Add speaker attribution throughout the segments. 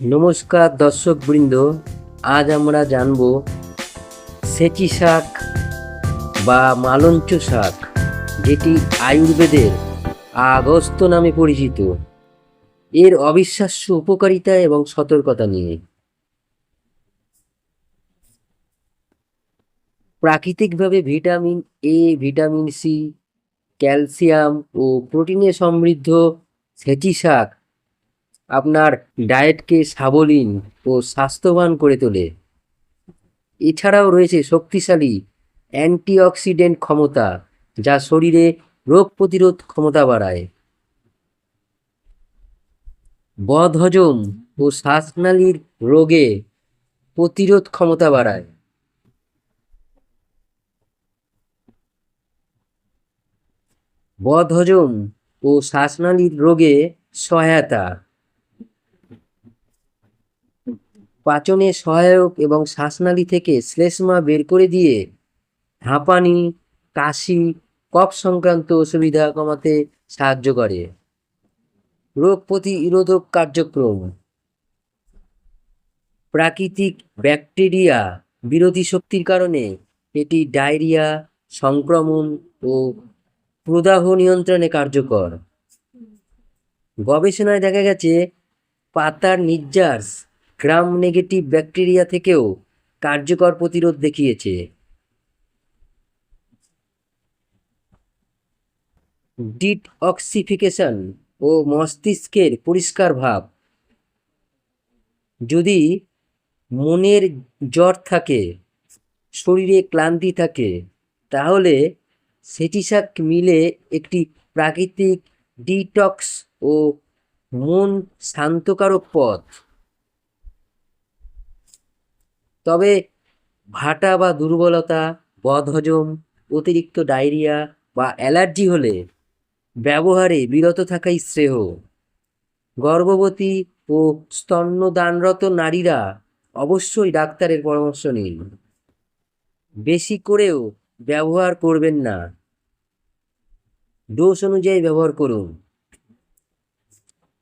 Speaker 1: নমস্কার দর্শক বৃন্দ আজ আমরা জানব সেচি শাক বা মালঞ্চ শাক, যেটি আয়ুর্বেদের আগস্ত নামে পরিচিত। এর অবিশ্বাস্য উপকারিতা এবং সতর্কতা নিয়ে। প্রাকৃতিকভাবে vitamin A vitamin C calcium ও প্রোটিনে সমৃদ্ধ সেচি শাক আপনার ডায়েটকে সাবলীন ও স্বাস্থ্যবান করে তোলে। এছাড়াও রয়েছে শক্তিশালী অ্যান্টিঅক্সিডেন্ট ক্ষমতা, যা শরীরে রোগ প্রতিরোধ ক্ষমতা বাড়ায়। বদহজম ও শ্বাসনালীর রোগে প্রতিরোধ ক্ষমতা বাড়ায়। বদহজম ও শ্বাসনালীর রোগে সহায়তা পাচনে সহায়ক এবং শ্বাসনালী থেকে শ্লেষ্মা বের করে দিয়ে হাঁপানি, কাশি, কফ সংক্রান্ত অসুবিধা কমাতে সাহায্য করে। রোগ প্রতিরোধক কার্যক্রম। প্রাকৃতিক ব্যাকটেরিয়া বিরোধী শক্তির কারণে এটি ডায়রিয়া, সংক্রমণ ও প্রদাহ নিয়ন্ত্রণে কার্যকর। গবেষণায় দেখা গেছে, পাতার নির্যাস গ্রাম নেগেটিভ ব্যাকটেরিয়া থেকেও কার্যকর প্রতিরোধ দেখিয়েছে। ডিটঅক্সিফিকেশন ও মস্তিষ্কের পরিষ্কার ভাব। যদি মনের জ্বর থাকে, শরীরে ক্লান্তি থাকে, তাহলে সেটি শাক মিলে একটি প্রাকৃতিক ডিটক্স ও মন শান্তকারক পথ। তবে ভাটা বা দুর্বলতা, বদহজম, অতিরিক্ত ডায়রিয়া বা অ্যালার্জি হলে ব্যবহারে বিরত থাকাই শ্রেয়। গর্ভবতী ও স্তন্যদানরত নারীরা অবশ্যই ডাক্তারের পরামর্শ নিন। বেশি করেও ব্যবহার করবেন না। ডোজ অনুযায়ী ব্যবহার করুন।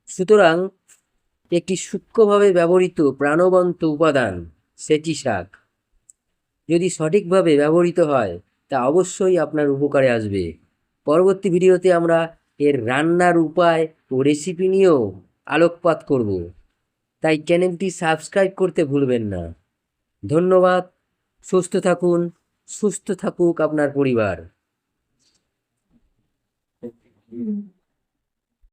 Speaker 1: সুতরাং একটি সূক্ষ্মভাবে ব্যবহৃত প্রাণবন্ত উপাদান সেচি শাক। যদি সঠিকভাবে ব্যবহৃত হয়, তা অবশ্যই আপনার উপকারে আসবে। পরবর্তী ভিডিওতে আমরা এর রান্নার উপায় ও রেসিপি নিয়েও আলোকপাত করব। তাই চ্যানেলটি সাবস্ক্রাইব করতে ভুলবেন না। ধন্যবাদ। সুস্থ থাকুন। সুস্থ থাকুক আপনার পরিবার।